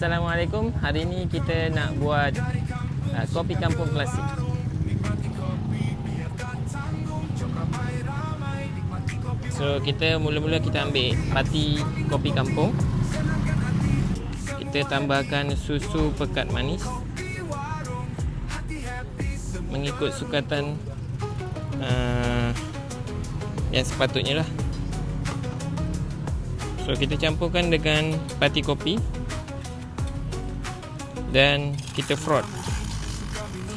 Assalamualaikum. Hari ni kita nak buat uh, kopi kampung klasik. So kita mula-mula kita ambil pati kopi kampung. Kita tambahkan susu pekat manis. Mengikut sukatan uh, yang sepatutnya lah. So kita campurkan dengan pati kopi dan kita froth.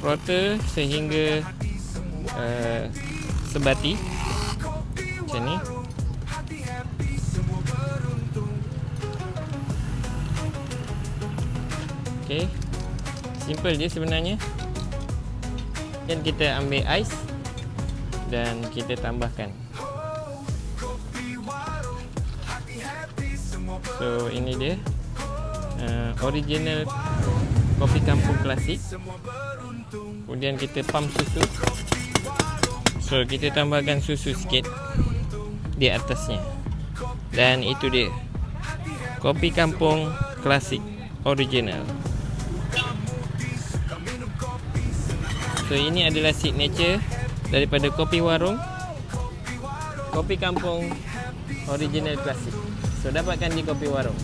Frother sehingga uh, sebati macam ni. Okay. Simple je sebenarnya. Dan kita ambil ais dan kita tambahkan. So ini dia uh, original kopi kampung klasik. Kemudian kita pump susu. So kita tambahkan susu sikit di atasnya. Dan itu dia. Kopi kampung klasik original. So ini adalah signature daripada kopi warung. Kopi kampung original klasik. So dapatkan di kopi warung.